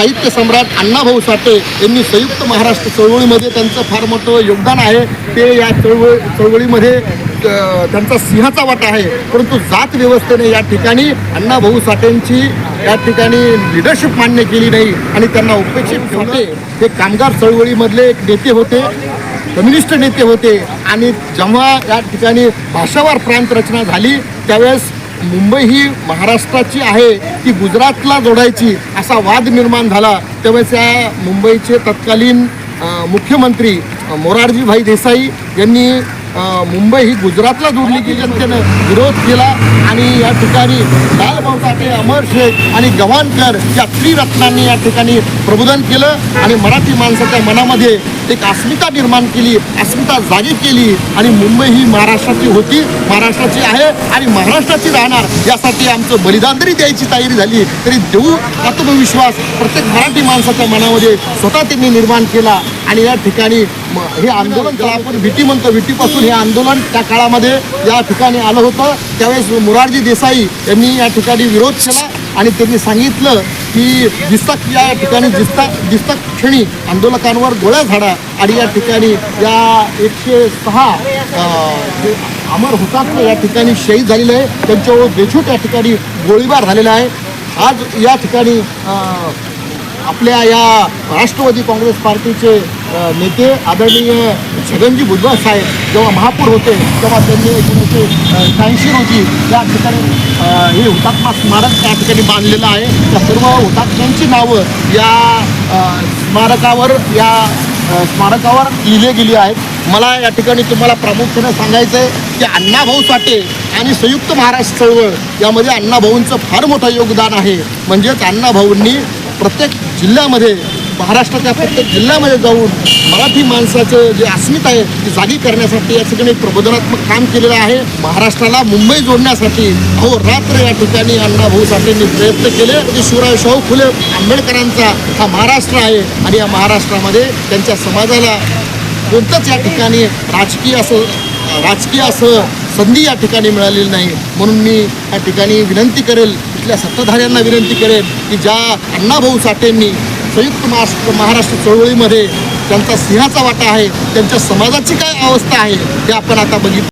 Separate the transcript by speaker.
Speaker 1: साहित्य सम्राट अण्णाभाऊ साठे यांनी संयुक्त महाराष्ट्र चळवळीमध्ये त्यांचं फार मोठं योगदान आहे. ते या चळवळ चळवळीमध्ये त्यांचा सिंहाचा वाटा आहे. परंतु जात व्यवस्थेने या ठिकाणी अण्णाभाऊ साठेंची या ठिकाणी लिडरशिप मान्य केली नाही आणि त्यांना उपेक्षित ठेवले हे कामगार चळवळीमधले एक नेते होते कम्युनिस्ट नेते होते. आणि जेव्हा या ठिकाणी भाषावार प्रांत रचना झाली त्यावेळेस मुंबई ही महाराष्ट्राची आहे ती गुजरातला जोडायची असा वाद निर्माण झाला. त्यावेळेस या मुंबईचे तत्कालीन मुख्यमंत्री मोरारजीभाई देसाई यांनी मुंबई ही गुजरातला जोडली की जनतेनं विरोध केला आणि या ठिकाणी लालभाऊ साठे अमर शेख आणि गव्हाणकर या त्रिरत्नांनी या ठिकाणी प्रबोधन केलं आणि मराठी माणसाच्या मनामध्ये एक अस्मिता निर्माण केली अस्मिता जागी केली आणि मुंबई ही महाराष्ट्राची होती महाराष्ट्राची आहे आणि महाराष्ट्राची राहणार यासाठी आमचं बलिदान जरी द्यायची तयारी झाली तरी देऊ आत्मविश्वास प्रत्येक मराठी माणसाच्या मनामध्ये स्वतः त्यांनी निर्माण केला. आणि या ठिकाणी हे आंदोलन ज्याला आपण भीती म्हणतो भीतीपासून हे आंदोलन त्या काळामध्ये या ठिकाणी आलं होतं. त्यावेळेस मुरारजी देसाई यांनी या ठिकाणी विरोध केला आणि त्यांनी सांगितलं की दिसता या ठिकाणी दिसता दिसता क्षणी आंदोलकांवर गोळ्या झाडा आणि या ठिकाणी या एकशे सहा अमर हुतात्मा या ठिकाणी शहीद झालेले आहे त्यांच्यावर बेछूट या ठिकाणी गोळीबार झालेला आहे. आज या ठिकाणी आपल्या या राष्ट्रवादी काँग्रेस पार्टीचे नेते आदरणीय छगनजी भुजबळ साहेब जेव्हा महापौर होते तेव्हा त्यांनी एकोणीसशे शहाऐंशी रोजी या ठिकाणी हे हुतात्मा स्मारक त्या ठिकाणी बांधलेलं आहे. त्या सर्व हुतात्म्यांची नावं या स्मारकावर या स्मारकावर लिहिले गेली आहेत. मला या ठिकाणी तुम्हाला प्रामुख्याने सांगायचं आहे की अण्णाभाऊ साठे आणि संयुक्त महाराष्ट्र चळवळ यामध्ये अण्णाभाऊंचं फार मोठं योगदान आहे. म्हणजेच अण्णाभाऊंनी प्रत्येक जिल्ह्यामध्ये महाराष्ट्राच्या प्रत्येक जिल्ह्यामध्ये जाऊन मराठी माणसाचं जे अस्मिता आहे ती जागी करण्यासाठी या ठिकाणी एक प्रबोधनात्मक काम केलेलं आहे. महाराष्ट्राला मुंबई जोडण्यासाठी अहो रात्र या ठिकाणी अण्णाभाऊ साठेंनी प्रयत्न केले. म्हणजे शिवराय शाहू फुले आंबेडकरांचा हा महाराष्ट्र आहे. आणि या महाराष्ट्रामध्ये त्यांच्या समाजाला कोणतंच या ठिकाणी राजकीय असं राजकीय असं संधी या ठिकाणी मिळालेली नाही. म्हणून मी या ठिकाणी विनंती करेल इथल्या सत्ताधाऱ्यांना विनंती करेन की ज्या अण्णाभाऊ साठेंनी संयुक्त महाराष्ट्र महाराष्ट्र चळवळीमध्ये त्यांचा सिंहाचा वाटा आहे त्यांच्या समाजाची काय अवस्था आहे ते आपण आता बघितलं.